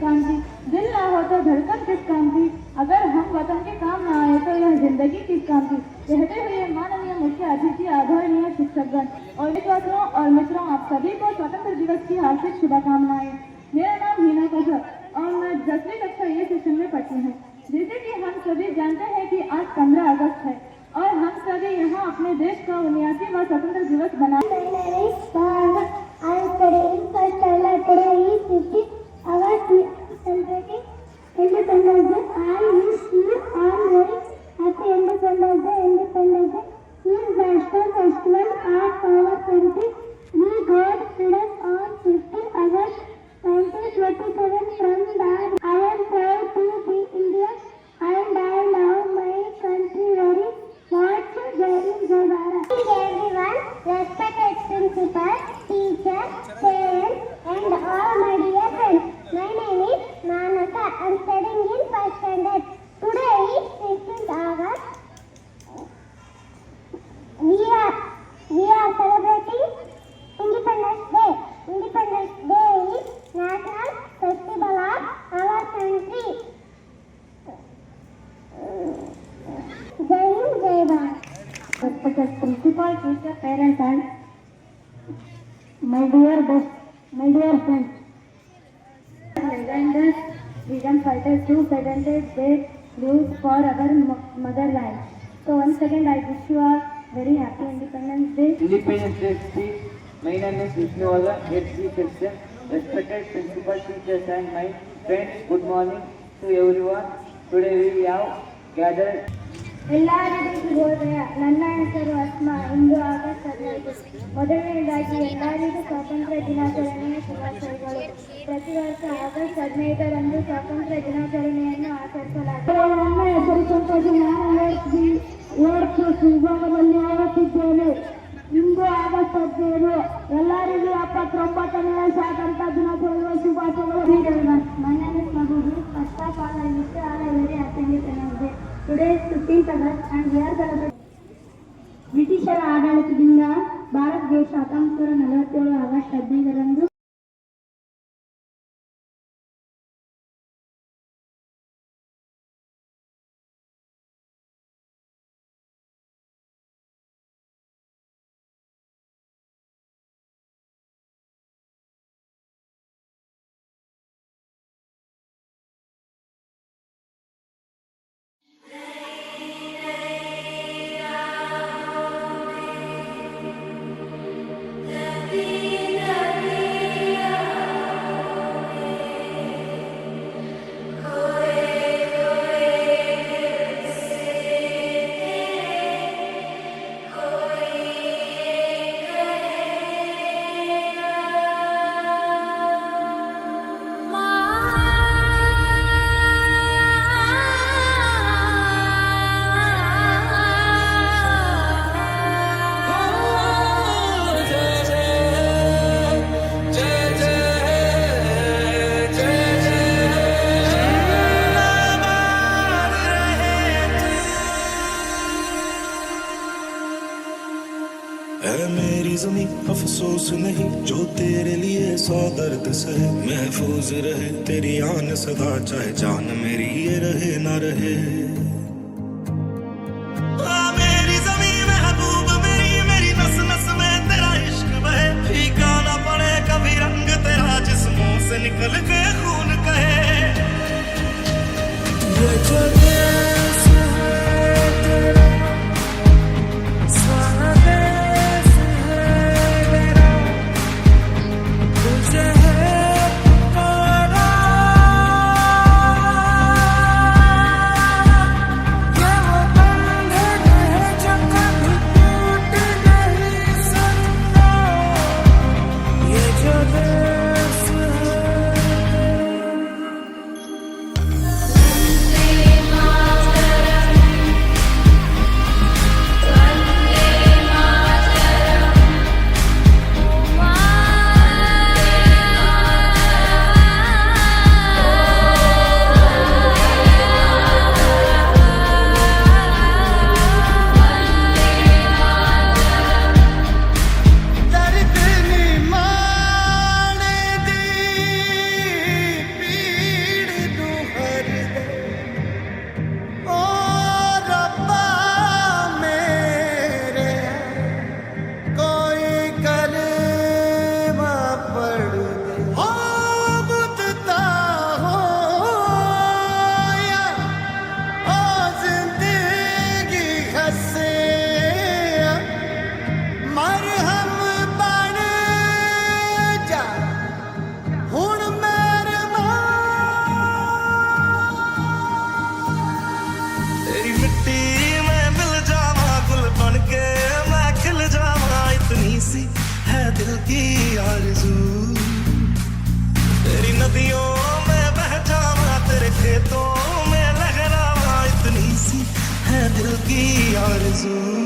काम की दिल ना हो तो धड़कन किस काम की अगर हम वतन के काम ना आए तो यह ज़िंदगी किस काम की कहते हुए माननीय मुख्य अतिथि, आदरणीय शिक्षकगण, और मित्रों और मित्रों, आप सभी को स्वतंत्र दिवस की हार्दिक शुभकामनाएँ। मेरा नाम Independent Trustee, my name is Vishnuvala, head person, respected principal teachers and my friends, good morning to everyone. Today we have gathered. ಎಲ್ಲ ಜನರಿಗೂ ಬೋಧನೆ ನನ್ನ ಹೆಸರು ಅಸ್ಮ ಇಂದು ಆಗಸ್ಟ್ ಹದಿನೈದು ಮೊದಲನೇದಾಗಿ ಎಲ್ಲರಿಗೂ ಸ್ವಾತಂತ್ರ್ಯ ದಿನಾಚರಣೆಯ ಶುಭಾಶಯಗಳು ಪ್ರತಿ ವರ್ಷ ಆಗಸ್ಟ್ ಹದಿನೈದರಂದು ಸ್ವಾತಂತ್ರ್ಯ ದಿನಾಚರಣೆಯನ್ನು ಆಚರಿಸಲಾಗುತ್ತದೆ ನನ್ನ ಹೆಸರು ಸಂತೋಷ ನಾನು ವಿಭಾಗದಲ್ಲಿ ಆಗುತ್ತಿದ್ದೇನೆ ನಿಮ್ದು ಆಗಸ್ಟ್ ಹದಿನೈದು ಎಲ್ಲರಿಗೂ ಎಪ್ಪತ್ತೊಂಬತ್ತನೇ ವಯಸ್ಸು ಸಾಕಂತ ದಿನ ಕೊಡುವ ಶುಭಾಶಯಗಳು. ಬ್ರಿಟಿಷರ ಆಡಳಿತದಿಂದ ಭಾರತ ದೇಶ ಹತೊಂಬತ್ತು ನೂರ ನಲವತ್ತೇಳು ಆಗಸ್ಟ್ ಹದಿನೈದರಂದು It's is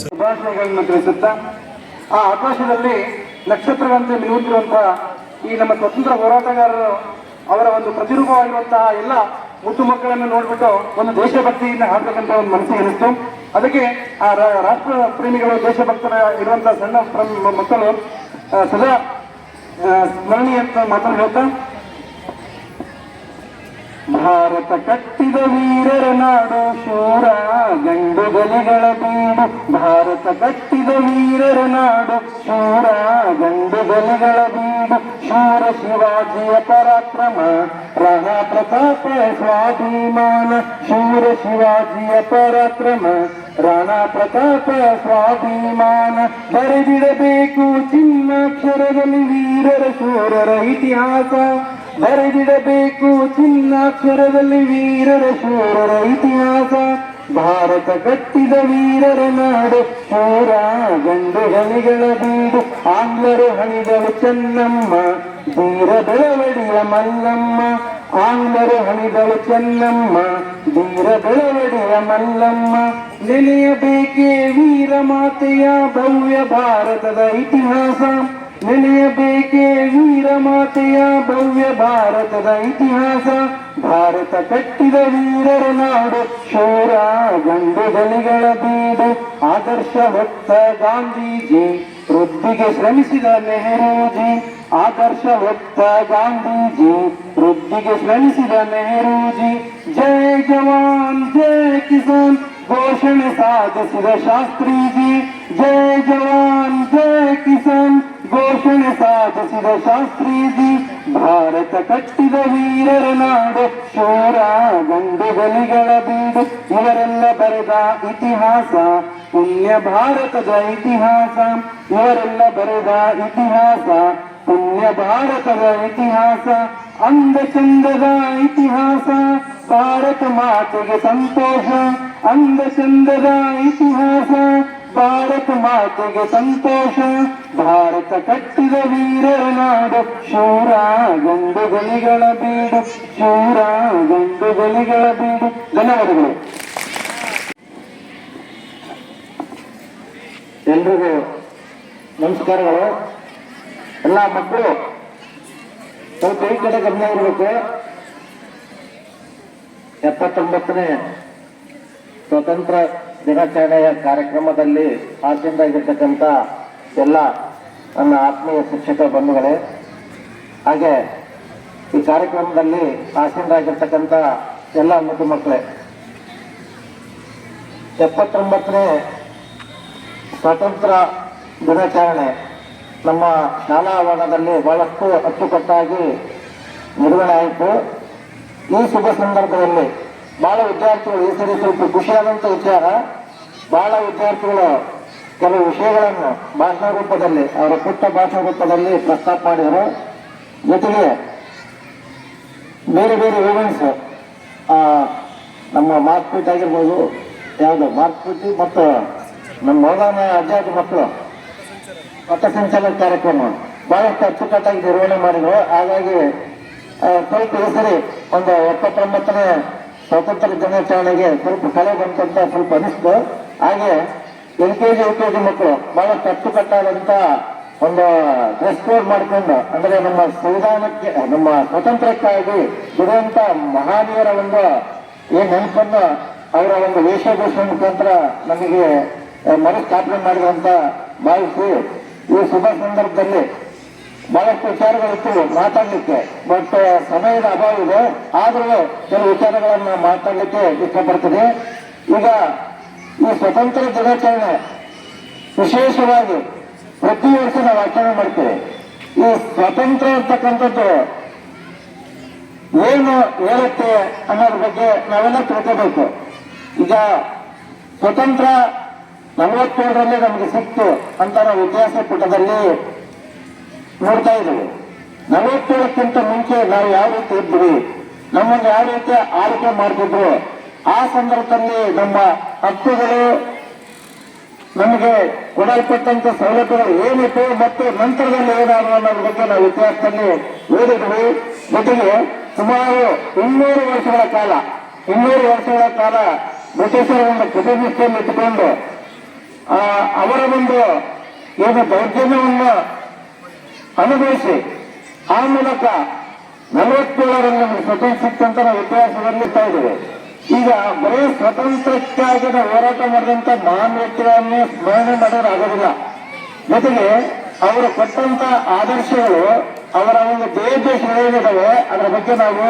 ಶುಭಾಶಯಗಳನ್ನು ತಿಳಿಸುತ್ತಾ ಆ ಆಕಾಶದಲ್ಲಿ ನಕ್ಷತ್ರಗಳಂತೆ ಮಿನುಗುತ್ತಿರುವಂತಹ ಈ ನಮ್ಮ ಸ್ವತಂತ್ರ ಹೋರಾಟಗಾರರು ಅವರ ಒಂದು ಪ್ರತಿರೂಪವಾಗಿರುವಂತಹ ಎಲ್ಲ ಮುತ್ತು ಮಕ್ಕಳನ್ನು ನೋಡ್ಬಿಟ್ಟು ಒಂದು ದೇಶಭಕ್ತಿಯಿಂದ ಹಾಕ್ತಕ್ಕಂಥ ಒಂದು ಮನಸ್ಸಿಗೆ ಅನಿಸ್ತು ಅದಕ್ಕೆ ಆ ರಾಷ್ಟ್ರ ಪ್ರೇಮಿಗಳು ದೇಶಭಕ್ತರ ಇರುವಂತಹ ಸಣ್ಣ ಮಕ್ಕಳು ಸದಾ ಸ್ಮರಣೀಯ ಅಂತ ಮಾತನ್ನು ಹೇಳ್ತಾ ಭಾರತ ಕಟ್ಟಿದ ವೀರರ ನಾಡು, ಶೂರ ಗಂಡು ಬಲಿಗಳ ಬೀಡು. ಭಾರತ ಕಟ್ಟಿದ ವೀರರ ನಾಡು, ಶೂರ ಗಂಡು ಬಲಿಗಳ ಬೀಡು. ಶೂರ ಶಿವಾಜಿಯ ಪರಾಕ್ರಮ ರಾಣಾ ಪ್ರತಾಪ ಸ್ವಾಭಿಮಾನ. ಶೂರ ಶಿವಾಜಿಯ ಪರಾಕ್ರಮ ರಾಣಾ ಪ್ರತಾಪ ಸ್ವಾಭಿಮಾನ. ಬರೆದಿಡಬೇಕು ಚಿನ್ನಾಕ್ಷರದಲ್ಲಿ ವೀರರ ಶೂರರ ಇತಿಹಾಸ. ಬರೆದಿಡಬೇಕು ಚಿನ್ನಾಕ್ಷರದಲ್ಲಿ ವೀರರ ಶೂರರ ಇತಿಹಾಸ. ಭಾರತ ಕಟ್ಟಿದ ವೀರರ ನಾಡು, ಶೂರ ಗಂಡು ಹನಿಗಳ ಬೀಡು. ಆಂಗ್ಲರು ಹಣಿದಳು ಚೆನ್ನಮ್ಮ ಧೀರ ಬೆಳವಡಿಯ ಮಲ್ಲಮ್ಮ. ಆಂಗ್ಲರು ಹಣಿದಳು ಚೆನ್ನಮ್ಮ ಧೀರ ಬೆಳವಡಿಯ ಮಲ್ಲಮ್ಮ. ನೆನೆಯಬೇಕೇ ವೀರ ಮಾತೆಯ ಭವ್ಯ ಭಾರತದ ಇತಿಹಾಸ. ನೆನೆಯಬೇಕೇ ವೀರ ಮಾತೆಯ ಭವ್ಯ ಭಾರತದ ಇತಿಹಾಸ. ಭಾರತ ಕಟ್ಟಿದ ವೀರರ ನಾಡು. ಶೂರ ಗಂಡು ಬಲಿಗಳ ಬೀಡು. ಆದರ್ಶ ಭಕ್ತ ಗಾಂಧೀಜಿ. ವೃದ್ಧಿಗೆ ಶ್ರಮಿಸಿದ ನೆಹರೂಜಿ. ಆದರ್ಶ ಭಕ್ತ ಗಾಂಧೀಜಿ. ವೃದ್ಧಿಗೆ ಶ್ರಮಿಸಿದ ನೆಹರೂಜಿ. ಜಯ ಜವಾನ್ ಜಯ ಕಿಸಾನ್. ಘೋಷಣೆ ಸಾಧಿಸಿದ ಶಾಸ್ತ್ರೀಜಿ. ಜಯ ಜವಾನ್ ಜಯ ಕಿಸಾನ್. ಘೋಷಣೆ ಸಾಧಿಸಿದ ಶಾಸ್ತ್ರೀಜಿ ಭಾರತ ಕಟ್ಟಿದ ವೀರರ ನಾಡು, ಶೂರ ಗಂಡು ಬಲಿಗಳ ಬೀಡು, ಇವರೆಲ್ಲ ಬರೆದ ಇತಿಹಾಸ, ಪುಣ್ಯ ಭಾರತದ ಇತಿಹಾಸ, ಇವರೆಲ್ಲ ಬರೆದ ಇತಿಹಾಸ, ಪುಣ್ಯ ಭಾರತದ ಇತಿಹಾಸ ಅಂದ ಚಂದದ ಇತಿಹಾಸ, ಭಾರತ ಮಾತೆಗೆ ಸಂತೋಷ ಅಂದ ಚಂದದ ಇತಿಹಾಸ ಭಾರತ ಮಾತೆಗೆ ಸಂತೋಷ, ಭಾರತ ಕಟ್ಟಿದ ವೀರರ ನಾಡು ಶೂರ ಗಂಡು ಬಲಿಗಳ ಬೀಡು ಶೂರ ಗಂಡು ಬಲಿಗಳ ಬೀಡು. ಧನ್ಯವಾದಗಳು. ಎಲ್ರಿಗೂ ನಮಸ್ಕಾರಗಳು. ಎಲ್ಲ ಮಕ್ಕಳು, ಸ್ವಲ್ಪ ಈ ಕಡೆ ಗಮನ ಇರಬೇಕು. ಎಪ್ಪತ್ತೊಂಬತ್ತನೇ ಸ್ವತಂತ್ರ ದಿನಾಚರಣೆಯ ಕಾರ್ಯಕ್ರಮದಲ್ಲಿ ಹಾಜರಾಗಿರ್ತಕ್ಕಂಥ ಎಲ್ಲ ನನ್ನ ಆತ್ಮೀಯ ಶಿಕ್ಷಕ ಬಂಧುಗಳೇ, ಹಾಗೆ ಈ ಕಾರ್ಯಕ್ರಮದಲ್ಲಿ ಆಸೀನರಾಗಿರ್ತಕ್ಕಂಥ ಎಲ್ಲ ಮುದ್ದು ಮಕ್ಕಳೇ, ಎಪ್ಪತ್ತೊಂಬತ್ತನೇ ಸ್ವಾತಂತ್ರ್ಯ ದಿನಾಚರಣೆ ನಮ್ಮ ಶಾಲಾ ಆವರಣದಲ್ಲಿ ಬಹಳಷ್ಟು ಅಚ್ಚುಕಟ್ಟಾಗಿ ನಿರ್ವಹಣೆ ಆಯಿತು. ಈ ಶುಭ ಸಂದರ್ಭದಲ್ಲಿ ಬಹಳ ವಿದ್ಯಾರ್ಥಿಗಳು ಈ ಸರಿ ಸ್ವಲ್ಪ ಖುಷಿಯಾದಂಥ ವಿಚಾರ. ಬಹಳ ವಿದ್ಯಾರ್ಥಿಗಳು ಕೆಲವು ವಿಷಯಗಳನ್ನು ಭಾಷಣ ರೂಪದಲ್ಲಿ, ಅವರ ಪುಟ್ಟ ಭಾಷಣ ರೂಪದಲ್ಲಿ ಪ್ರಸ್ತಾಪ ಮಾಡಿದರು. ಜೊತೆಗೆ ಬೇರೆ ಬೇರೆ ಈವೆಂಟ್ಸ್ ನಮ್ಮ ಮಾರ್ಕ್ಪೀಟ್ ಆಗಿರ್ಬೋದು, ಯಾವುದು ಮಾರ್ಕ್ಪೀಟ್ ಮತ್ತು ನಮ್ಮ ಮೌಲಾನ ಅಜ್ಜಾಜಿ ಮಕ್ಕಳು, ಪಥಸಂಚಲನ ಕಾರ್ಯಕ್ರಮ, ಬಹಳಷ್ಟು ಅಚ್ಚುಕಟ್ಟಾಗಿ ನಿರ್ವಹಣೆ ಮಾಡಿದರು. ಹಾಗಾಗಿ ಸ್ವಲ್ಪ ಈ ಸರಿ ಒಂದು ಎಪ್ಪತ್ತೊಂಬತ್ತನೇ ಸ್ವಾತಂತ್ರ್ಯ ದಿನಾಚರಣೆಗೆ ಸ್ವಲ್ಪ ಕಳೆ ಬಂತಂತ ಸ್ವಲ್ಪ ಅನಿಸ್ತು. ಹಾಗೆ L K G, U K G ಮಕ್ಕಳು ಬಹಳ ಕಟ್ಟುಕಟ್ಟಾದಂತ ಒಂದು ಡ್ರೆಸ್ ಕೋಡ್ ಮಾಡಿಕೊಂಡು, ಅಂದ್ರೆ ನಮ್ಮ ಸಂವಿಧಾನಕ್ಕೆ, ನಮ್ಮ ಸ್ವಾತಂತ್ರ್ಯಕ್ಕಾಗಿ ಇರುವಂತ ಮಹಾನೀಯರ ಒಂದು ಏನ್ ನೆನಪನ್ನು ಅವರ ಒಂದು ವೇಷಭೂಷಣ ಮುಖಾಂತರ ನಮಗೆ ಮರುಸ್ಥಾಪನೆ ಮಾಡಿದಂತ ಭಾವಿಸಿ ಈ ಶುಭ ಸಂದರ್ಭದಲ್ಲಿ ಬಹಳಷ್ಟು ವಿಚಾರಗಳಿತ್ತು ಮಾತಾಡಲಿಕ್ಕೆ. ಬಟ್ ಸಮಯದ ಅಭಾವ ಇದೆ. ಆದರೂ ಕೆಲವು ವಿಚಾರಗಳನ್ನ ಮಾತಾಡಲಿಕ್ಕೆ ಇಷ್ಟಪಡ್ತೀನಿ. ಈಗ ಈ ಸ್ವತಂತ್ರ ದಿನಾಚರಣೆ ವಿಶೇಷವಾಗಿ ಪ್ರತಿ ವರ್ಷ ನಾವು ಆಚರಣೆ ಮಾಡ್ತೇವೆ. ಈ ಸ್ವತಂತ್ರ ಇರ್ತಕ್ಕಂಥದ್ದು ಏನು ಹೇಳುತ್ತೆ ಅನ್ನೋದ್ರ ಬಗ್ಗೆ ನಾವೆಲ್ಲ ತಿಳ್ಕೋಬೇಕು. ಈಗ ಸ್ವತಂತ್ರ ನಲವತ್ತೇಳರಲ್ಲಿ ನಮಗೆ ಸಿಕ್ತು ಅಂತ ನಾವು ಇತಿಹಾಸ ಪುಟದಲ್ಲಿ ನೋಡ್ತಾ ಇದ್ದೀವಿ. ನಲವತ್ತೇಳಕ್ಕಿಂತ ಮುಂಚೆ ನಾವು ಯಾವ ರೀತಿ ಇದ್ವಿ ನಮ್ಮನ್ನು ಯಾವ ರೀತಿ ಆರೋಗ್ಯ ಮಾಡ್ತಿದ್ರು? ಆ ಸಂದರ್ಭದಲ್ಲಿ ನಮ್ಮ ಹಕ್ಕುಗಳು ನಮಗೆ ಕೊಡಲ್ಪಟ್ಟಂತ ಸೌಲಭ್ಯಗಳು ಏನಿತ್ತು ಮತ್ತು ನಂತರದಲ್ಲಿ ಏನಾದ್ರು ಅನ್ನೋದ್ರ ಬಗ್ಗೆ ನಾವು ಇತಿಹಾಸದಲ್ಲಿ ಓದಿದ್ವಿ ಜೊತೆಗೆ ಸುಮಾರು ಇನ್ನೂರು ವರ್ಷಗಳ ಕಾಲ, ಇನ್ನೂರು ವರ್ಷಗಳ ಕಾಲ ಬ್ರಿಟಿಷರ ಒಂದು ಪ್ರತಿನಿಷ್ಠೆಯನ್ನು ಇಟ್ಟುಕೊಂಡು ಅವರ ಒಂದು ಏನು ದೌರ್ಜನ್ಯವನ್ನು ಅನುಭವಿಸಿ. ಆ ಮೂಲಕ ನಲವತ್ತೇಳರಲ್ಲಿ ನಮಗೆ ಸ್ವತಂತ್ರ ನಾವು ಇತಿಹಾಸದಲ್ಲಿ ಇದ್ದೇವೆ ಈಗ ಬರೀ ಸ್ವತಂತ್ರಕ್ಕಾಗಿ ನಾವು ಹೋರಾಟ ಮಾಡಿದಂತ ಮಹಾನ್ ವ್ಯಕ್ತಿಗಳನ್ನು ಸ್ಮರಣೆ ಮಾಡೋದಾಗೋದಿಲ್ಲ ಜೊತೆಗೆ ಅವರು ಕೊಟ್ಟಂತ ಆದರ್ಶಗಳು ಅವರ ಒಂದು ದೇಶಗಳೇನಿದಾವೆ ಅದರ ಬಗ್ಗೆ ನಾವು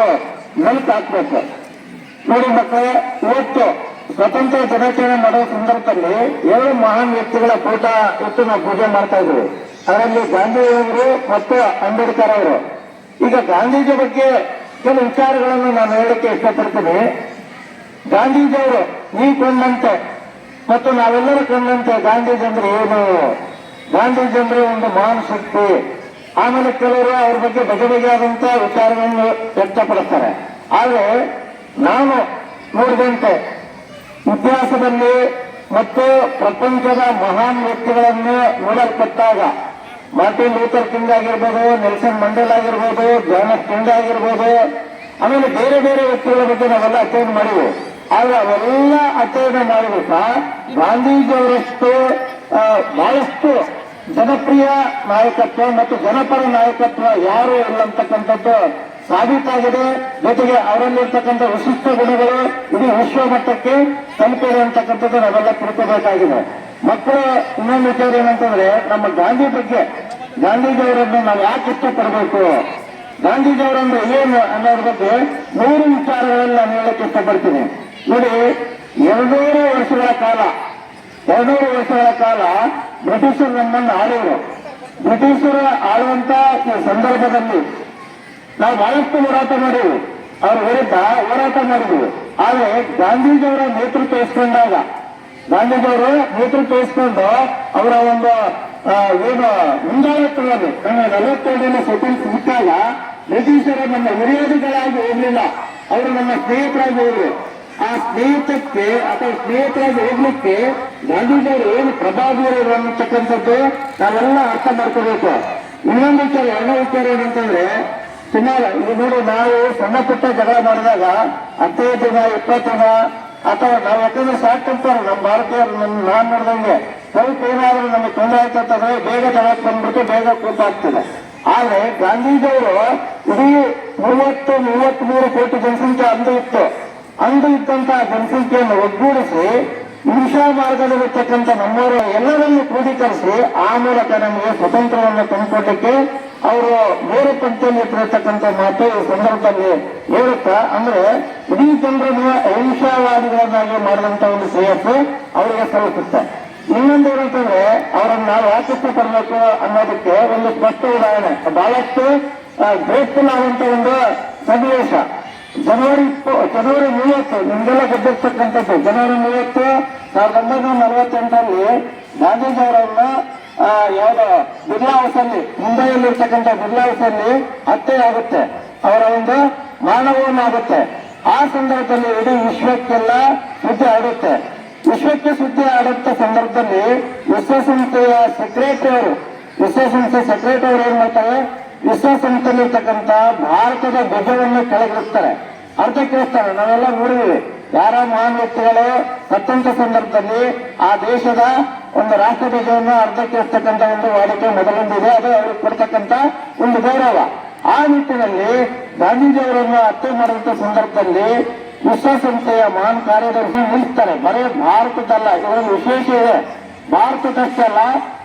ಮೆಲ್ಕ್ ಹಾಕ್ಬೇಕು. ನೋಡಿ ಮಕ್ಕಳೇ, ಇವತ್ತು ಸ್ವತಂತ್ರ ದಿನಾಚರಣೆ ಮಾಡೋ ಸಂದರ್ಭದಲ್ಲಿ ಏಳು ಮಹಾನ್ ವ್ಯಕ್ತಿಗಳ ಫೋಟೋ ಇಟ್ಟು ನಾವು ಪೂಜೆ ಮಾಡ್ತಾ ಇದ್ದೀವಿ. ಅದರಲ್ಲಿ ಗಾಂಧಿಯವರು ಮತ್ತು ಅಂಬೇಡ್ಕರ್ ಅವರು. ಈಗ ಗಾಂಧೀಜಿ ಬಗ್ಗೆ ಕೆಲವು ವಿಚಾರಗಳನ್ನು ನಾನು ಹೇಳಕ್ಕೆ ಇಷ್ಟಪಡ್ತೀನಿ. ಗಾಂಧೀಜಿಯವರು ನೀವು ಕೊಂಡಂತೆ ಮತ್ತು ನಾವೆಲ್ಲರೂ ಕೊಂಡಂತೆ ಗಾಂಧೀಜಿ ಅಂದ್ರೆ ಏನು? ಗಾಂಧೀಜಿ ಅಂದ್ರೆ ಒಂದು ಮಹಾನ್ ಶಕ್ತಿ. ಆಮೇಲೆ ಕೆಲವರು ಅವ್ರ ಬಗ್ಗೆ ಬಗೆ ಬಗೆಯಾದಂತಹ ವಿಚಾರಗಳನ್ನು ವ್ಯಕ್ತಪಡಿಸ್ತಾರೆ. ಆದ್ರೆ ನಾನು ನೋಡಿದಂತೆ ಇತಿಹಾಸದಲ್ಲಿ ಮತ್ತು ಪ್ರಪಂಚದ ಮಹಾನ್ ವ್ಯಕ್ತಿಗಳನ್ನು ನೋಡಲ್ಪಟ್ಟಾಗ ಮಾರ್ಟಿನ್ ಲೂಥರ್ ಕಿಂಗ್ ಆಗಿರ್ಬೋದು ನೆಲ್ಸನ್ ಮಂಡೇಲ್ ಆಗಿರ್ಬೋದು ಜಾನಕ್ ಕಿಂಗ್ ಆಗಿರ್ಬೋದು, ಆಮೇಲೆ ಬೇರೆ ಬೇರೆ ವ್ಯಕ್ತಿಗಳ ಬಗ್ಗೆ ನಾವೆಲ್ಲ ಅಧ್ಯಯನ ಮಾಡಿವೆ ಆದ್ರೆ ಅವೆಲ್ಲ ಅಧ್ಯಯನ ಗಾಂಧೀಜಿ ಅವರಷ್ಟು ಬಹಳಷ್ಟು ಜನಪ್ರಿಯ ನಾಯಕತ್ವ ಮತ್ತು ಜನಪರ ನಾಯಕತ್ವ ಯಾರು ಇಲ್ಲ ಅಂತಕ್ಕಂಥದ್ದು ಸಾಬೀತಾಗಿದೆ. ಜೊತೆಗೆ ಅವರಲ್ಲಿರ್ತಕ್ಕಂಥ ವಿಶಿಷ್ಟ ಗುಣಗಳು ಇಡೀ ವಿಶ್ವ ಮಟ್ಟಕ್ಕೆ ತಲುಪಿದೆ ಅಂತಕ್ಕಂಥದ್ದು ನಾವೆಲ್ಲ ತಿಳ್ಕೋಬೇಕಾಗಿದೆ. ಮಕ್ಕಳು ಇನ್ನೊಂದು ವಿಚಾರ ಏನಂತಂದ್ರೆ, ನಮ್ಮ ಗಾಂಧಿ ಬಗ್ಗೆ ಗಾಂಧೀಜಿಯವರನ್ನು ನಾವು ಯಾಕೆ ಇಷ್ಟಪಡಬೇಕು? ಗಾಂಧೀಜಿಯವರಂದ್ರೆ ಏನು ಅನ್ನೋದ್ರ ಬಗ್ಗೆ ಮೂರು ವಿಚಾರಗಳಲ್ಲಿ ನಾನು ಹೇಳಕ್ಕೆ ಇಷ್ಟಪಡ್ತೀನಿ. ನೋಡಿ ಎರಡೂರು ವರ್ಷಗಳ ಕಾಲ ಎರಡೂರು ವರ್ಷಗಳ ಕಾಲ ಬ್ರಿಟಿಷರು ನಮ್ಮನ್ನು ಆಳಿದರು. ಬ್ರಿಟಿಷರು ಆಳುವಂತ ಸಂದರ್ಭದಲ್ಲಿ ನಾವು ಬಹಳಷ್ಟು ಹೋರಾಟ ಮಾಡಿದ್ವಿ. ಅವ್ರ ವಿರುದ್ಧ ಹೋರಾಟ ಮಾಡಿದ್ವಿ. ಆದ್ರೆ ಗಾಂಧೀಜಿಯವರ ನೇತೃತ್ವ ವಹಿಸ್ಕೊಂಡಾಗ ಗಾಂಧೀಜಿಯವರು ನೇತೃತ್ವ ವಹಿಸ್ಕೊಂಡು ಅವರ ಒಂದು ಏನು ಮುಂದಾಳತ್ವದಲ್ಲಿ ನಮ್ಮ ನಲವತ್ತೇಳನೇ ಸ್ವತಂತ್ರ ಸಿಕ್ಕಾಗ ಬ್ರಿಟಿಷರು ನನ್ನ ವಿರೋಧಿಗಳಾಗಿ ಹೋಗ್ಲಿಲ್ಲ. ಅವರು ನನ್ನ ಸ್ನೇಹಿತರಾಗಿ ಹೋದ್ರು ಆ ಸ್ನೇಹಿತಕ್ಕೆ ಅಥವಾ ಸ್ನೇಹಿತರಾಗಿ ಹೋಗ್ಲಿಕ್ಕೆ ಗಾಂಧೀಜಿಯವರು ಏನು ಪ್ರಭಾವಿಯರು ಅನ್ನತಕ್ಕಂಥದ್ದು ನಾವೆಲ್ಲ ಅರ್ಥ ಮಾಡ್ಕೋಬೇಕು. ಇನ್ನೊಂದು ವಿಚಾರ, ಎರಡನೇ ವಿಚಾರ ಏನಂತಂದ್ರೆ ಸುಮಾರು ಈಗ ನೋಡಿ ನಾವು ಸಣ್ಣ ಪುಟ್ಟ ಜಗಳ ಮಾಡಿದಾಗ ಹದಿನೈದು ದಿನ, ಇಪ್ಪತ್ತು ದಿನ, ಅಥವಾ ನಾವು ಯಾಕಂದ್ರೆ ಸಾಕು ಅಂತಾರೆ, ನಮ್ಮ ಭಾರತೀಯರು ನಮ್ಮ ನಾನ್ ನೋಡ್ದಂಗೆ, ಸ್ವಲ್ಪ ಏನಾದ್ರೂ ನಮಗೆ ತೊಂದರೆ ಆಯ್ತು ಅಂತಂದ್ರೆ ಬೇಗ ಜಗಳ ಬಂದ್ಬಿಟ್ಟು ಬೇಗ ಕೂತಾಗ್ತದೆ. ಆದ್ರೆ ಗಾಂಧೀಜಿಯವರು ಇಡೀ ಮೂವತ್ತು ಮೂವತ್ತ್ ಮೂರು ಕೋಟಿ ಜನಸಂಖ್ಯೆ ಅಂದು ಇತ್ತು. ಅಂದು ಇದ್ದಂತ ಜನಸಂಖ್ಯೆಯನ್ನು ಒಗ್ಗೂಡಿಸಿ, ಹಿಂಸಾ ಮಾರ್ಗದಲ್ಲಿರ್ತಕ್ಕಂಥ ನಮ್ಮವರು ಎಲ್ಲರನ್ನು ಕ್ರೋಢೀಕರಿಸಿ, ಆ ಮೂಲಕ ನಮಗೆ ಸ್ವತಂತ್ರವನ್ನು ತಂದುಕೊಟ್ಟಕ್ಕೆ ಅವರು ಬೇರೆ ಪಂಕ್ತಿಯಲ್ಲಿ ಇಟ್ಟಿರತಕ್ಕಂಥ ಮಾತು ಈ ಸಂದರ್ಭದಲ್ಲಿ ಹೇಳುತ್ತಾ ಅಂದ್ರೆ, ಇಡೀ ಜನರನ್ನು ಅಹಿಂಸಾವಾದಿಗಳನ್ನಾಗಿ ಮಾಡಿದಂತ ಒಂದು ಶ್ರೇಯಸ್ಸು ಅವರಿಗೆ ಸಲ್ಲಿಸುತ್ತೆ ಇನ್ನೊಂದು ಏನಂತಂದ್ರೆ, ಅವರನ್ನು ನಾವು ಯಾಕೆ ತರಬೇಕು ಅನ್ನೋದಕ್ಕೆ ಒಂದು ಸ್ಪಷ್ಟ ಉದಾಹರಣೆ. ಬಹಳಷ್ಟು ಗ್ರೇಟ್ಫುಲ್ ಆದಂತ ಒಂದು ಸನ್ನಿವೇಶ. ಜನವರಿ ಜನವರಿ ಮೂವತ್ತು, ನಿಮ್ಗೆಲ್ಲ ಗೊತ್ತಿರ್ತಕ್ಕಂಥದ್ದು. ಜನವರಿ ಮೂವತ್ತು, ಸಾವಿರದ ಒಂಬೈನೂರ ನಲವತ್ತೆಂಟರಲ್ಲಿ ಗಾಂಧೀಜಿಯವರನ್ನ ಯಾವ್ದೋ ಬಿರ್ಲಾ ಹೌಸ್ ಅಲ್ಲಿ ಮುಂಬೈಯಲ್ಲಿರ್ತಕ್ಕಂಥ ಬಿರ್ಲಾ ಹೌಸಲ್ಲಿ ಹತ್ಯೆ ಆಗುತ್ತೆ. ಅವರ ಒಂದು ಮಾನವನ್ನಾಗುತ್ತೆ ಆ ಸಂದರ್ಭದಲ್ಲಿ ಇಡೀ ವಿಶ್ವಕ್ಕೆಲ್ಲ ಸುದ್ದಿ ಆಡುತ್ತೆ ವಿಶ್ವಕ್ಕೆ ಸುದ್ದಿ ಆಡುತ್ತ ಸಂದರ್ಭದಲ್ಲಿ ವಿಶ್ವಸಂಸ್ಥೆಯ ಸೆಕ್ರೆಟರಿ ಅವರು, ವಿಶ್ವಸಂಸ್ಥೆ ಸೆಕ್ರೆಟರಿ ಅವರು ಏನ್ ಮಾಡ್ತಾರೆ? ವಿಶ್ವಸಂಸ್ಥೆಯಲ್ಲಿರ್ತಕ್ಕಂಥ ಭಾರತದ ಧ್ವಜವನ್ನು ಕೆಳಗಿರುತ್ತಾರೆ ಅರ್ಧಕ್ಕಿರುತ್ತಾರೆ ನಾವೆಲ್ಲ ನೋಡಿದೀವಿ ಯಾರ ಮಹಾನ್ ವ್ಯಕ್ತಿಗಳೇ ಸ್ವತಂತ್ರ ಸಂದರ್ಭದಲ್ಲಿ ಆ ದೇಶದ ಒಂದು ರಾಷ್ಟ್ರಧ್ವಜವನ್ನು ಅರ್ಧಕ್ಕೆ ಇರ್ತಕ್ಕಂಥ ಒಂದು ವಾಡಿಕೆ ಮೊದಲೊಂದಿದೆ. ಅದು ಅವ್ರಿಗೆ ಕೊಡ್ತಕ್ಕಂಥ ಒಂದು ಗೌರವ. ಆ ನಿಟ್ಟಿನಲ್ಲಿ ಗಾಂಧೀಜಿಯವರನ್ನು ಹತ್ಯೆ ಮಾಡಿದಂತ ಸಂದರ್ಭದಲ್ಲಿ ವಿಶ್ವಸಂಸ್ಥೆಯ ಮಹಾನ್ ಕಾರ್ಯದರ್ಶಿ ನಿಲ್ಲಿಸ್ತಾರೆ. ಬರೀ ಭಾರತದಲ್ಲ, ಇದರಲ್ಲಿ ವಿಶೇಷ ಇದೆ. ಭಾರತದಷ್ಟೇ ಅಲ್ಲ,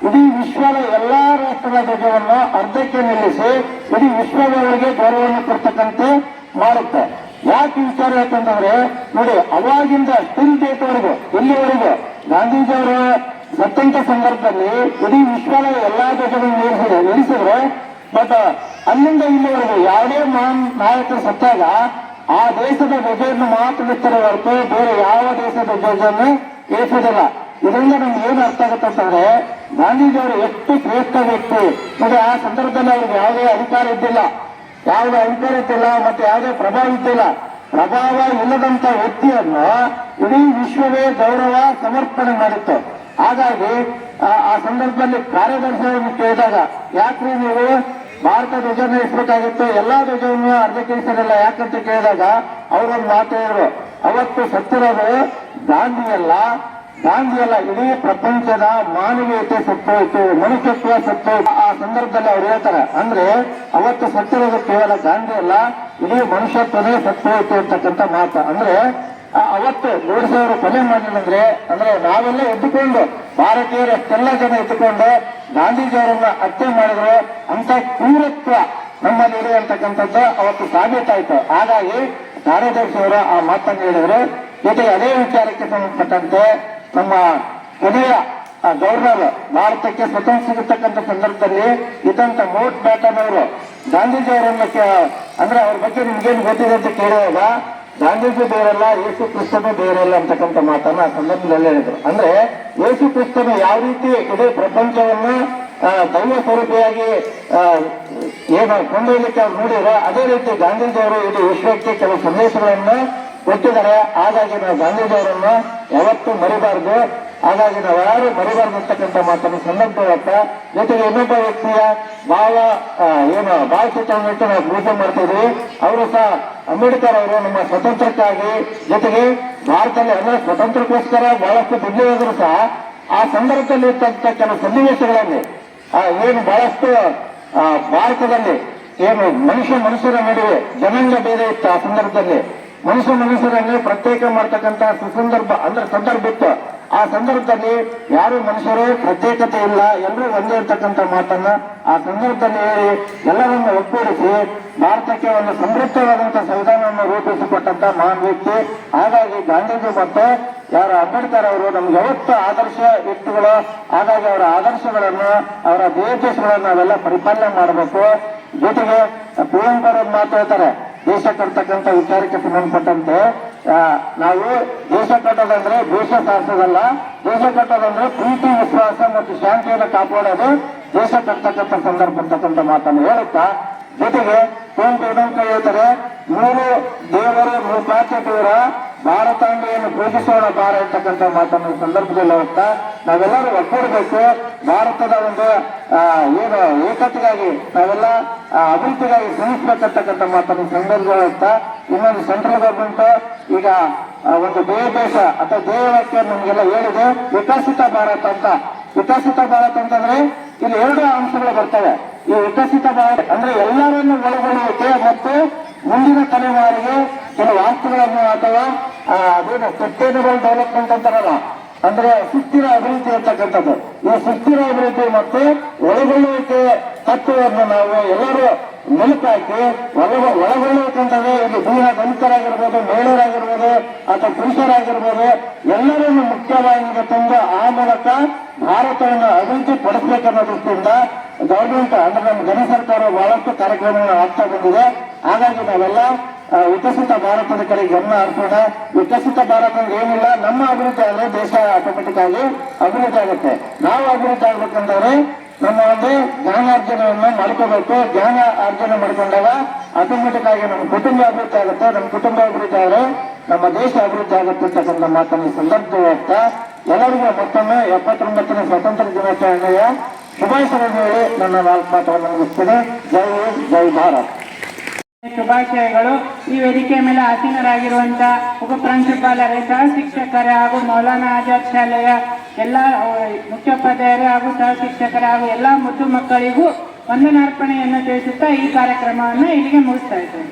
ಇಡೀ ವಿಶ್ವದ ಎಲ್ಲಾ ರಾಷ್ಟ್ರಗಳ ಧ್ವಜವನ್ನು ಅರ್ಧಕ್ಕೆ ನಿಲ್ಲಿಸಿ, ಇಡೀ ವಿಶ್ವದವರಿಗೆ ಗೌರವವನ್ನು ಕೊಡ್ತಕ್ಕಂತೆ ಮಾಡುತ್ತೆ. ಯಾಕೆ ವಿಚಾರ ಯಾಕಂತಂದ್ರೆ ನೋಡಿ, ಅವಾಗಿಂದ ಟಿಲ್ ಡೇಟ್ವರೆಗೂ ಇಲ್ಲಿವರೆಗೂ ಗಾಂಧೀಜಿಯವರ ಸತ್ತಂತ ಸಂದರ್ಭದಲ್ಲಿ ಇಡೀ ವಿಶ್ವದ ಎಲ್ಲಾ ದೇಶಗಳನ್ನು ನಿಲ್ಲಿಸಿದ್ರು ನಿಲ್ಲಿಸಿದ್ರು ಬಟ್ ಅಲ್ಲಿಂದ ಇಲ್ಲಿವರೆಗೂ ಯಾವುದೇ ಮಹಾನ್ ನಾಯಕರು ಸತ್ತಾಗ ಆ ದೇಶದ ಧ್ವಜವನ್ನು ಮಾತ್ರ ಬಿಡ್ತಾರೆ ಹೊರತು ಬೇರೆ ಯಾವ ದೇಶದ ಧ್ವಜವನ್ನು ಇಳಿಸೋದಿಲ್ಲ ಇದರಿಂದ ನಮ್ಗೆ ಏನು ಅರ್ಥ ಆಗುತ್ತೆ ಅಂತಂದ್ರೆ ಗಾಂಧೀಜಿಯವರು ಎಷ್ಟು ಶ್ರೇಷ್ಠ ವ್ಯಕ್ತಿ. ನೋಡಿ, ಆ ಸಂದರ್ಭದಲ್ಲಿ ಅವ್ರಿಗೆ ಯಾವುದೇ ಅಧಿಕಾರ ಇದ್ದಿಲ್ಲ. ಯಾವುದೇ ಅಧಿಕಾರ ಇಲ್ಲ ಮತ್ತೆ ಯಾವುದೇ ಪ್ರಭಾವ ಇದ್ದಿಲ್ಲ ಪ್ರಭಾವ ಇಲ್ಲದಂತ ವ್ಯಕ್ತಿಯನ್ನು ಇಡೀ ವಿಶ್ವವೇ ಗೌರವ ಸಮರ್ಪಣೆ ಮಾಡಿತ್ತು. ಹಾಗಾಗಿ, ಆ- ಸಂದರ್ಭದಲ್ಲಿ ಕಾರ್ಯದರ್ಶಿಯನ್ನು ಕೇಳಿದಾಗ, ಯಾಕ್ರಿ ನೀವು ಭಾರತ ಧ್ವಜನ ಇಸ್ಬೇಕಾಗಿತ್ತು ಎಲ್ಲಾ ಧ್ವಜವನ್ನು ಅರ್ಧಕ್ಕೆ ಇಳಿಸಿರಲ್ಲ ಯಾಕಂತ ಕೇಳಿದಾಗ, ಅವರೊಂದು ಮಾತು ಹೇಳಿದ್ರು ಅವತ್ತು ಸತ್ತಿರೋದು ಗಾಂಧಿ ಅಲ್ಲ ಗಾಂಧಿ ಅಲ್ಲ ಇಡೀ ಪ್ರಪಂಚದ ಮಾನವೀಯತೆ ಸತ್ತೋಯ್ತು, ಮನುಷ್ಯತ್ವ ಸತ್ತೋಯ್ತು. ಆ ಸಂದರ್ಭದಲ್ಲಿ ಅವ್ರು ಹೇಳ್ತಾರೆ, ಅಂದ್ರೆ ಅವತ್ತು ಸತ್ತಿರೋದು ಕೇವಲ ಗಾಂಧಿ ಅಲ್ಲ, ಇಡೀ ಮನುಷ್ಯತ್ವನೇ ಸತ್ತೋಯ್ತು ಅಂತಕ್ಕಂಥ ಮಾತು. ಅಂದ್ರೆ ಅವತ್ತು ಅವತ್ತು ಸಾವಿರ ಕೊಲೆ ಮಾಡಿದ್ರೆ ಅಂದ್ರೆ ನಾವೆಲ್ಲ ಎದ್ದುಕೊಂಡು, ಭಾರತೀಯರು ಎಷ್ಟೆಲ್ಲ ಜನ ಎದ್ದುಕೊಂಡು ಗಾಂಧೀಜಿಯವರನ್ನ ಹತ್ಯೆ ಮಾಡಿದ್ರು, ಅಂತ ಕ್ರೂರತ್ವ ನಮ್ಮಲ್ಲಿ ಇದೆ ಅಂತಕ್ಕಂಥದ್ದು ಅವತ್ತು ಸಾಬೀತಾಯ್ತು ಹಾಗಾಗಿ ಕಾರ್ಯದರ್ಶಿಯವರು ಆ ಮಾತನ್ನು ಹೇಳಿದ್ರು. ಜೊತೆಗೆ ಅದೇ ವಿಚಾರಕ್ಕೆ ಸಂಬಂಧಪಟ್ಟಂತೆ ನಮ್ಮ ಕೊನೆಯ ಗೌರ್ನರ್ ಭಾರತಕ್ಕೆ ಸ್ವತಂತ್ರ ಸಿಗತಕ್ಕಂಥ ಸಂದರ್ಭದಲ್ಲಿ ಇದ್ದಂತ ಮೋಟ್ ಬ್ಯಾಟನ್ ಅವರು, ಗಾಂಧೀಜಿ ಅವರನ್ನು ಅಂದ್ರೆ ಅವ್ರ ಬಗ್ಗೆ ನಿಮ್ಗೇನು ಗೊತ್ತಿದೆ ಅಂತ ಕೇಳುವಾಗ ಗಾಂಧೀಜಿ ಬೇರೆಲ್ಲ ಯೇಸು ಕ್ರಿಸ್ತನೇ ಬೇರೆಲ್ಲ ಅಂತಕ್ಕಂಥ ಮಾತನ್ನ ಆ ಸಂದರ್ಭದಲ್ಲಿ ಹೇಳಿದ್ರು. ಅಂದ್ರೆ ಯೇಸು ಕ್ರಿಸ್ತನು ಯಾವ ರೀತಿ ಇಡೀ ಪ್ರಪಂಚವನ್ನು ದೈವ ಸ್ವರೂಪಿಯಾಗಿ ಏನು ಕೊಂಡೊಯ್ಲಿಕ್ಕೆ ಅವ್ರು ನೋಡಿದ್ರೆ ಅದೇ ರೀತಿ ಗಾಂಧೀಜಿಯವರು ಇಡೀ ವಿಶ್ವಕ್ಕೆ ಕೆಲವು ಸಂದೇಶಗಳನ್ನು ಕೊಟ್ಟಿದ್ದಾರೆ ಹಾಗಾಗಿ ನಾವು ಗಾಂಧೀಜಿಯವರನ್ನು ಯಾವತ್ತೂ ಮರಿಬಾರದು. ಹಾಗಾಗಿ ನಾವು ಯಾರು ಮರಿಬಾರದು ಅಂತಕ್ಕಂಥ ಮಾತನ್ನು ಸಂದರ್ಭ ಜೊತೆಗೆ ಇನ್ನೊಬ್ಬ ವ್ಯಕ್ತಿಯ ಭಾವ ಏನು ಭಾವಚಿತ್ರವನ್ನು ಇಟ್ಟು ನಾವು ಪೂಜೆ ಮಾಡ್ತಾ ಇದ್ವಿ ಅವರು ಸಹ ಅಂಬೇಡ್ಕರ್ ಅವರು ನಮ್ಮ ಸ್ವತಂತ್ರಕ್ಕಾಗಿ ಜೊತೆಗೆ ಭಾರತದಲ್ಲಿ ಅಂದ್ರೆ ಸ್ವತಂತ್ರಕ್ಕೋಸ್ಕರ ಬಹಳಷ್ಟು ದುಡ್ಡಿದ್ರು ಸಹ ಆ ಸಂದರ್ಭದಲ್ಲಿ ಇರ್ತಕ್ಕಂಥ ಕೆಲವು ಸನ್ನಿವೇಶಗಳಲ್ಲಿ ಏನು ಬಹಳಷ್ಟು ಭಾರತದಲ್ಲಿ ಏನು ಮನುಷ್ಯ ಮನುಷ್ಯರ ನಡುವೆ ಜನಾಂಗ ಬೇರೆ ಇತ್ತು ಆ ಸಂದರ್ಭದಲ್ಲಿ. ಮನುಷ್ಯ ಮನುಷ್ಯರಲ್ಲಿ ಪ್ರತ್ಯೇಕ ಮಾಡ್ತಕ್ಕಂಥ ಸುಸಂದರ್ಭ, ಅಂದ್ರೆ ಸಂದರ್ಭ ಇತ್ತು ಆ ಸಂದರ್ಭದಲ್ಲಿ ಯಾರು ಮನುಷ್ಯರು ಪ್ರತ್ಯೇಕತೆ ಇಲ್ಲ, ಎಲ್ಲರೂ ಒಂದೇ ಇರ್ತಕ್ಕಂಥ ಮಾತನ್ನ ಆ ಸಂದರ್ಭದಲ್ಲಿ ಹೇಳಿ ಎಲ್ಲರನ್ನು ಒಗ್ಗೂಡಿಸಿ ಭಾರತಕ್ಕೆ ಒಂದು ಸಮೃದ್ಧವಾದಂತಹ ಸಂವಿಧಾನವನ್ನು ರೂಪಿಸಿಕೊಟ್ಟಂತ ಮಹಾನ್ ವ್ಯಕ್ತಿ. ಹಾಗಾಗಿ ಗಾಂಧೀಜಿ ಮತ್ತು ಯಾರ ಅಂಬೇಡ್ಕರ್ ಅವರು ನಮ್ಗೆ ಯಾವತ್ತು ಆದರ್ಶ ವ್ಯಕ್ತಿಗಳು, ಹಾಗಾಗಿ ಅವರ ಆದರ್ಶಗಳನ್ನು, ಅವರ ದೇಶಗಳನ್ನು ನಾವೆಲ್ಲ ಪರಿಪಾಲನೆ ಮಾಡಬೇಕು. ಜೊತೆಗೆ ಪ್ರಿಯಾಂಕರ್ ಅವ್ರು ಮಾತು ದೇಶ ಕಟ್ತಕ್ಕಂಥ ವಿಚಾರಕ್ಕೆ ಸಂಬಂಧಪಟ್ಟಂತೆ ನಾವು ದೇಶ ಕಟ್ಟೋದಂದ್ರೆ ದೇಶ ಸಾರಿಸೋದಲ್ಲ ದೇಶ ಕಟ್ಟೋದಂದ್ರೆ ಪ್ರೀತಿ, ವಿಶ್ವಾಸ ಮತ್ತು ಶಾಂತಿಯನ್ನು ಕಾಪಾಡೋದು ದೇಶ ಕಟ್ತಕ್ಕಂಥ ಸಂದರ್ಭ ಅಂತಕ್ಕಂಥ ಮಾತನ್ನು ಹೇಳುತ್ತಾ ಜೊತೆಗೆ ಇನ್ನೊಂದು ಹೇಳ್ತಾರೆ, ಮೂರು ದೇವರು ದೇವರ ಭಾರತಾಂಬೆಯನ್ನು ಪೂಜಿಸೋಣ ಬಾರ ಅಂತಕ್ಕಂಥ ಮಾತನ್ನು ಸಂದರ್ಭದಲ್ಲಿ ಹೋಗ್ತಾ ನಾವೆಲ್ಲರೂ ಒಗ್ಗೂಡಬೇಕು. ಭಾರತದ ಒಂದು ಏನು ಏಕತೆಗಾಗಿ, ನಾವೆಲ್ಲ ಅಭಿವೃದ್ಧಿಗಾಗಿ ಶ್ರಮಿಸ್ಬೇಕಂತಕ್ಕಂಥ ಮಾತನ್ನು ಸಂದರ್ಭದಲ್ಲಿ ಹೋಗ್ತಾ ಇನ್ನೊಂದು ಸೆಂಟ್ರಲ್ ಗವರ್ಮೆಂಟ್ ಈಗ ಒಂದು ದೇಹ ದೇಶ ಅಥವಾ ದೇವಕ್ಕೆ ನಮಗೆಲ್ಲ ಹೇಳಿದೆ, ವಿಕಸಿತ ಭಾರತ ಅಂತ. ವಿಕಸಿತ ಭಾರತ ಅಂತಂದ್ರೆ ಇಲ್ಲಿ ಎರಡು ಅಂಶಗಳು ಬರ್ತವೆ. ಈ ವಿಕಸಿತ ಭಾರತ ಅಂದ್ರೆ ಎಲ್ಲರನ್ನು ಒಳಗೊಳ್ಳುವಿಕೆ ಮತ್ತು ಮುಂದಿನ ತಲೆಮಾರಿಗೆ ಕೆಲವು ವಾಸ್ತುಗಳನ್ನು ಅಥವಾ ಅದೇನು ಸಸ್ಟೈನಬಲ್ ಡೆವಲಪ್ಮೆಂಟ್ ಅಂತಾರಲ್ಲ ಅಂದ್ರೆ ಸುಸ್ಥಿರ ಅಭಿವೃದ್ಧಿ ಅಂತಕ್ಕಂಥದ್ದು. ಈ ಸುಸ್ಥಿರ ಅಭಿವೃದ್ಧಿ ಮತ್ತು ಒಳಗೊಳ್ಳುವಿಕೆ ತತ್ವವನ್ನು ನಾವು ಎಲ್ಲರೂ ಮೆಲುಕಾಕಿ ಒಳಗ ಒಳಗೊಳ್ಳುವಿಕೆಂತಂದ್ರೆ ಇದು ದೀನ ದಲಿತರಾಗಿರ್ಬೋದು, ಮಹಿಳೆಯರಾಗಿರ್ಬೋದು ಅಥವಾ ಪುರುಷರಾಗಿರ್ಬೋದು, ಎಲ್ಲರನ್ನು ಮುಖ್ಯವಾಗಿ ತಂದು ಆ ಮೂಲಕ ಭಾರತವನ್ನು ಅಭಿವೃದ್ಧಿ ಪಡಿಸಬೇಕನ್ನೋ ದೃಷ್ಟಿಯಿಂದ ಗವರ್ಮೆಂಟ್ ಅಂದ್ರೆ ನಮ್ಮ ಜನ ಸರ್ಕಾರ ಬಹಳಷ್ಟು ಕಾರ್ಯಕ್ರಮಗಳನ್ನು ಆಗ್ತಾ ಬಂದಿದೆ. ಹಾಗಾಗಿ ನಾವೆಲ್ಲ ವಿಕಸಿತ ಭಾರತದ ಕಡೆ ಗಮನ ಹರಿಸೋಣ. ವಿಕಸಿತ ಭಾರತ ಏನಿಲ್ಲ, ನಮ್ಮ ಅಭಿವೃದ್ಧಿ ಆದ್ರೆ ದೇಶ ಆಟೋಮೆಟಿಕ್ ಆಗಿ ಅಭಿವೃದ್ಧಿ ಆಗುತ್ತೆ. ನಾವು ಅಭಿವೃದ್ಧಿ ಆಗ್ಬೇಕಂದ್ರೆ ನಮ್ಮ ಒಂದು ಜ್ಞಾನಾರ್ಜನೆಯನ್ನು ಮಾಡ್ಕೋಬೇಕು. ಜ್ಞಾನ ಅರ್ಜನೆ ಮಾಡ್ಕೊಂಡಾಗ ಆಟೋಮೆಟಿಕ್ ಆಗಿ ನಮ್ಮ ಕುಟುಂಬ ಅಭಿವೃದ್ಧಿ ಆಗುತ್ತೆ. ನಮ್ಮ ಕುಟುಂಬ ಅಭಿವೃದ್ಧಿ ಆದರೆ ನಮ್ಮ ದೇಶ ಅಭಿವೃದ್ಧಿ ಆಗುತ್ತೆ ಅಂತಕ್ಕಂಥ ಮಾತನ್ನು ಈ ಸಂದರ್ಭದಲ್ಲಿ ಹೋಗ್ತಾ ಎಲ್ಲರಿಗೂ ಮತ್ತೊಮ್ಮೆ ಎಪ್ಪತ್ತೊಂಬತ್ತನೇ ಸ್ವಾತಂತ್ರ್ಯ ದಿನಾಚರಣೆಯ ಶುಭಾಶಯಗಳು ನನ್ನ ನಾಲ್ಕು ಮಾತುಗಳನ್ನು ಮುಗಿಸ್ತೇನೆ. ಜೈ ಹಿಂದ್, ಜೈ ಭಾರತ್. ಶುಭಾಶಯಗಳು. ಈ ವೇದಿಕೆ ಮೇಲೆ ಆಸೀನರಾಗಿರುವಂತಹ ಉಪ ಪ್ರಾಂಶುಪಾಲರೇ ಸಹ ಶಿಕ್ಷಕರೇ ಹಾಗೂ ಮೌಲಾನಾ ಆಜಾದ್ ಶಾಲೆಯ ಎಲ್ಲ ಮುಖ್ಯೋಪಾಧ್ಯಾಯರೇ ಹಾಗೂ ಸಹ ಶಿಕ್ಷಕರೇ ಹಾಗೂ ಎಲ್ಲ ಮುದ್ದು ಮಕ್ಕಳಿಗೂ ವಂದನಾರ್ಪಣೆಯನ್ನು ತಿಳಿಸುತ್ತಾ ಈ ಕಾರ್ಯಕ್ರಮವನ್ನು ಇಲ್ಲಿಗೆ ಮುಗಿಸ್ತಾ ಇದ್ದೇನೆ.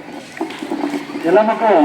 ಎಲ್ಲ ಮಕ್ಕಳು